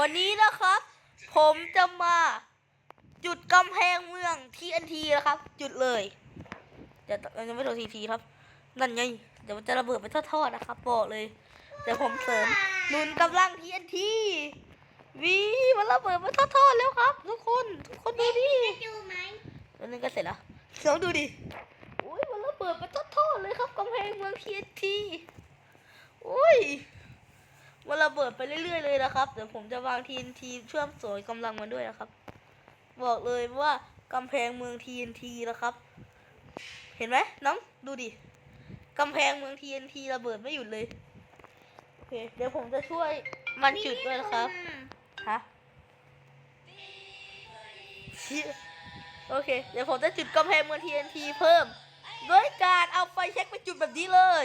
วันนี้นะครับ ผมจะมาจุดกำแพงเมือง TNT นะครับ จุดเลยเดี๋ยวเราจะไม่โดนทีทีครับ นั่นไง เดี๋ยวมันจะระเบิดไปทอดๆนะครับบอกเลยเดี๋ยวผมเสริมนุนกำลัง TNT วีมันระเบิดไปทอดๆแล้วครับ ทุกคนทุกคนดูดิแล้วนึงก็เสร็จแล้วลองดูดิโอ้ยมันระเบิดไปทอดๆเลยครับกำแพงเมือง TNT อุ้ยมัน ระเบิดไปเรื่อย ๆ เลยนะครับ เดี๋ยวผมจะวาง TNT เชื่อมสวยกำลังมาด้วยนะครับ บอกเลยว่ากำแพงเมือง TNT นะครับ เห็นไหมน้องดูดิกำแพงเมือง TNT ระเบิดไม่หยุดเลยโอเคเดี๋ยวผมจะช่วยมันจุดด้วยนะครับฮะโอเค เดี๋ยวผมจะจุดกำแพงเมือง TNT เพิ่มด้วยการเอาไฟแช็กไปจุดแบบนี้เลย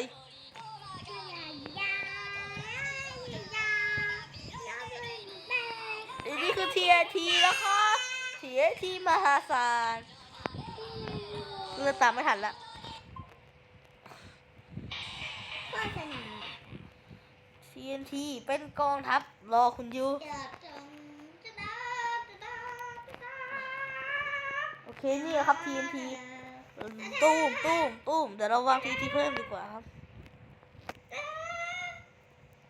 อันนี้คือ TNT แล้วครับ TNT มหาศาลเลือตามไม่ทันละ TNT เป็นกองทัพรอคุณอยู่ โอเคนี่ครับ TNT ตุ้มตุ้มตุ้มเดี๋ยวเราวาง TNT เพิ่มดีกว่าครับ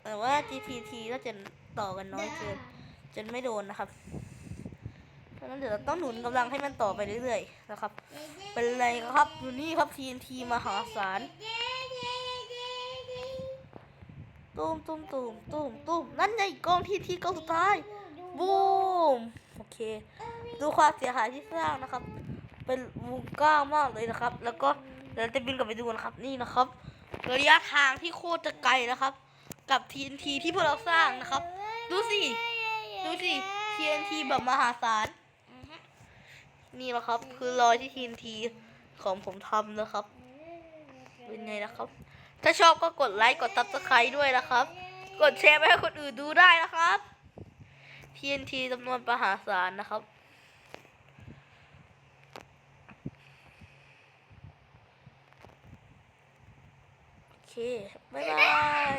แต่ว่า GTT ก็จะต่อกันน้อยเกิน จนไม่โดนนะครับเพราะนั้นเดี๋ยวเราต้องหนุนกำลังให้มันต่อไปเรื่อยๆนะครับ เป็นไรครับอยู่นี่ครับ TNT มหาศาลตุ้มตุ้มตุ้มตุ้มตุ้มนั่นไงกองทีทีกองสุดท้ายบูมโอเค ดูความเสียหายที่สร้างนะครับ เป็นวงกว้างมากเลยนะครับ แล้วก็เราจะบินกลับไปดูนะครับนี่นะครับ ระยะทางที่โคตรจะไกลนะครับ กับ TNT ที่พวกเราสร้างนะครับ ดูสิ ดูสิ TNT แบบมหาศาล นี่นะครับ คือรอยที่ TNT ของผมทำนะครับ เป็นไงนะครับ ถ้าชอบก็กดไลค์ กด subscribe ด้วยนะครับ กดแชร์ไปให้คนอื่นดูได้นะครับ TNT จำนวนมหาศาลนะครับโอเค บ๊ายบาย